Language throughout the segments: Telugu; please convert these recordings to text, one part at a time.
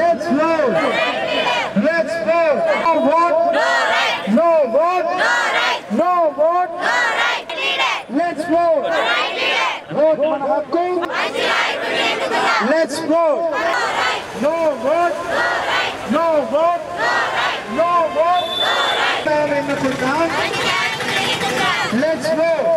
Let's vote. Let's vote. No vote. No vote. No vote. Let's vote. Vote మన హక్కు. Let's vote. No vote. No vote. No vote. ఎన్నుకుంటాం. Let's vote.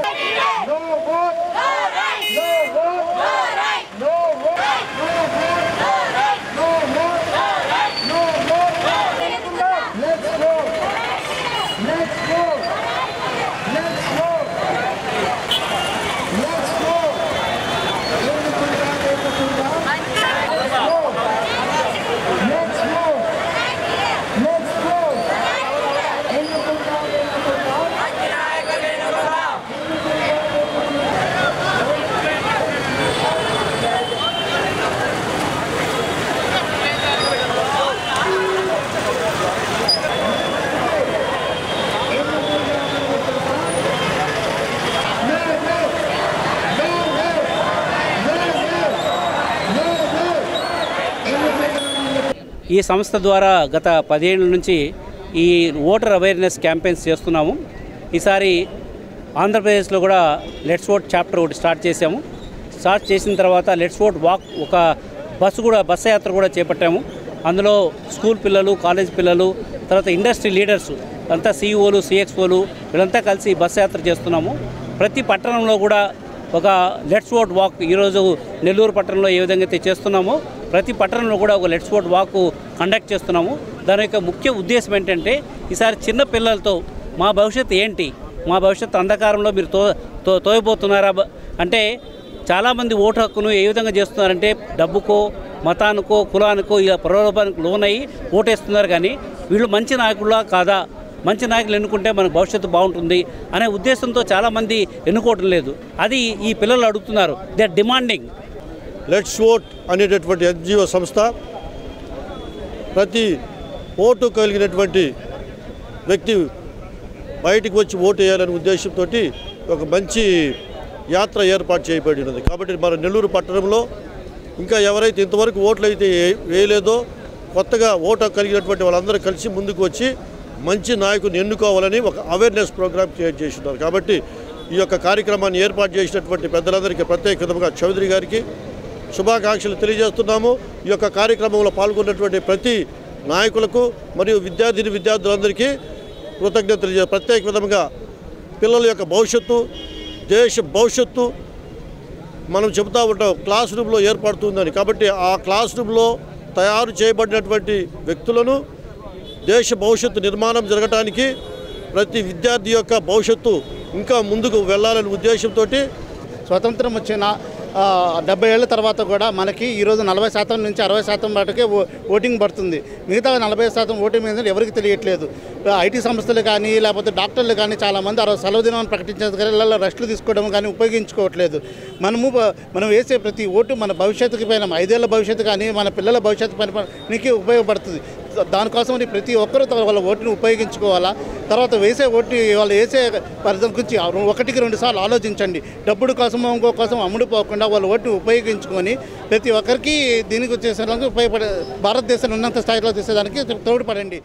ఈ సంస్థ ద్వారా గత పదిహేను నుంచి ఈ ఓటర్ అవేర్నెస్ క్యాంపెయిన్స్ చేస్తున్నాము. ఈసారి ఆంధ్రప్రదేశ్లో కూడా లెట్స్ ఓట్ చాప్టర్ ఒకటి స్టార్ట్ చేసాము స్టార్ట్ చేసిన తర్వాత లెట్స్ ఓట్ వాక్ ఒక బస్సు కూడా బస్సు యాత్ర కూడా చేపట్టాము. అందులో స్కూల్ పిల్లలు కాలేజ్ పిల్లలు తర్వాత ఇండస్ట్రీ లీడర్స్ అంతా సీఈఓలు సిఎక్స్ఓలు వీళ్ళంతా కలిసి బస్సు యాత్ర చేస్తున్నాము. ప్రతి పట్టణంలో కూడా ఒక లెట్స్ ఓట్ వాక్ ఈరోజు నెల్లూరు పట్టణంలో ఏ విధంగా అయితే చేస్తున్నామో ప్రతి పట్టణంలో కూడా ఒక లెట్స్ ఓట్ వాక్ కండక్ట్ చేస్తున్నాము. దాని యొక్క ముఖ్య ఉద్దేశం ఏంటంటే ఈసారి చిన్న పిల్లలతో మా భవిష్యత్తు ఏంటి? మా భవిష్యత్తు అంధకారంలో మీరు తో తో తోయబోతున్నారా? అంటే చాలామంది ఓటు హక్కును ఏ విధంగా చేస్తున్నారంటే డబ్బుకో మతానికో కులానికో ఇలా ప్రలోభానికి లోనయ్యి ఓటేస్తున్నారు కానీ వీళ్ళు మంచి నాయకులా కాదా? మంచి నాయకులు ఎన్నుకుంటే మనకు భవిష్యత్తు బాగుంటుంది అనే ఉద్దేశంతో చాలామంది ఎన్నుకోవటం లేదు. అది ఈ పిల్లలు అడుగుతున్నారు. దే డిమాండింగ్ లెట్స్ ఓట్ అనేటటువంటి ఎన్జిఓ సంస్థ ప్రతి ఓటు కలిగినటువంటి వ్యక్తి బయటికి వచ్చి ఓటు వేయాలనే ఉద్దేశంతో ఒక మంచి యాత్ర ఏర్పాటు చేయబడినది. కాబట్టి మన నెల్లూరు పట్టణంలో ఇంకా ఎవరైతే ఇంతవరకు ఓట్లు అయితే వేయలేదో కొత్తగా ఓటు కలిగినటువంటి వాళ్ళందరూ కలిసి ముందుకు వచ్చి మంచి నాయకుని ఎన్నుకోవాలని ఒక అవేర్నెస్ ప్రోగ్రామ్ క్రియేట్ చేస్తున్నారు. కాబట్టి ఈ యొక్క కార్యక్రమాన్ని ఏర్పాటు చేసినటువంటి పెద్దలందరికీ ప్రత్యేక చౌదరి గారికి శుభాకాంక్షలు తెలియజేస్తున్నాము. ఈ యొక్క కార్యక్రమంలో పాల్గొన్నటువంటి ప్రతి నాయకులకు మరియు విద్యార్థిని విద్యార్థులందరికీ కృతజ్ఞతలు తెలియజే ప్రత్యేక విధంగా పిల్లల యొక్క భవిష్యత్తు దేశ భవిష్యత్తు మనం చెబుతూ ఉంటాం. క్లాస్ రూమ్లో ఏర్పడుతుందని. కాబట్టి ఆ క్లాస్ రూమ్లో తయారు చేయబడినటువంటి వ్యక్తులను దేశ భవిష్యత్తు నిర్మాణం జరగటానికి ప్రతి విద్యార్థి యొక్క భవిష్యత్తు ఇంకా ముందుకు వెళ్ళాలనే ఉద్దేశంతో స్వతంత్రం వచ్చిన డెబ్బై ఏళ్ళ తర్వాత కూడా మనకి ఈరోజు నలభై శాతం నుంచి అరవై శాతం వాటికే ఓ- ఓటింగ్ పడుతుంది. మిగతా నలభై శాతం ఓటింగ్ మీద ఎవరికి తెలియట్లేదు. ఐటీ సంస్థలు కానీ లేకపోతే డాక్టర్లు కానీ చాలామంది అరవై సెలవు దినం ప్రకటించేది కానీ ఇళ్ళలో రెస్టులు తీసుకోవడం కానీ ఉపయోగించుకోవట్లేదు. మనము మనం వేసే ప్రతి ఓటు మన భవిష్యత్తుకి పైన ఐదేళ్ళ భవిష్యత్తు కానీ మన పిల్లల భవిష్యత్తు పనికి ఉపయోగపడుతుంది. దానికోసం ప్రతి ఒక్కరూ వాళ్ళ ఓటుని ఉపయోగించుకోవాలా? తర్వాత వేసే ఓటు వాళ్ళు వేసే పరిధం గురించి ఒకటికి రెండు సార్లు ఆలోచించండి. డబ్బుడు కోసం ఇంకో కోసం అమ్ముడుపోకుండా వాళ్ళ ఓటుని ఉపయోగించుకొని ప్రతి ఒక్కరికి దీనికి వచ్చేసరికి ఉపయోగపడే భారతదేశంలో ఉన్నంత స్థాయిలో తీసేదానికి తోడ్పడండి.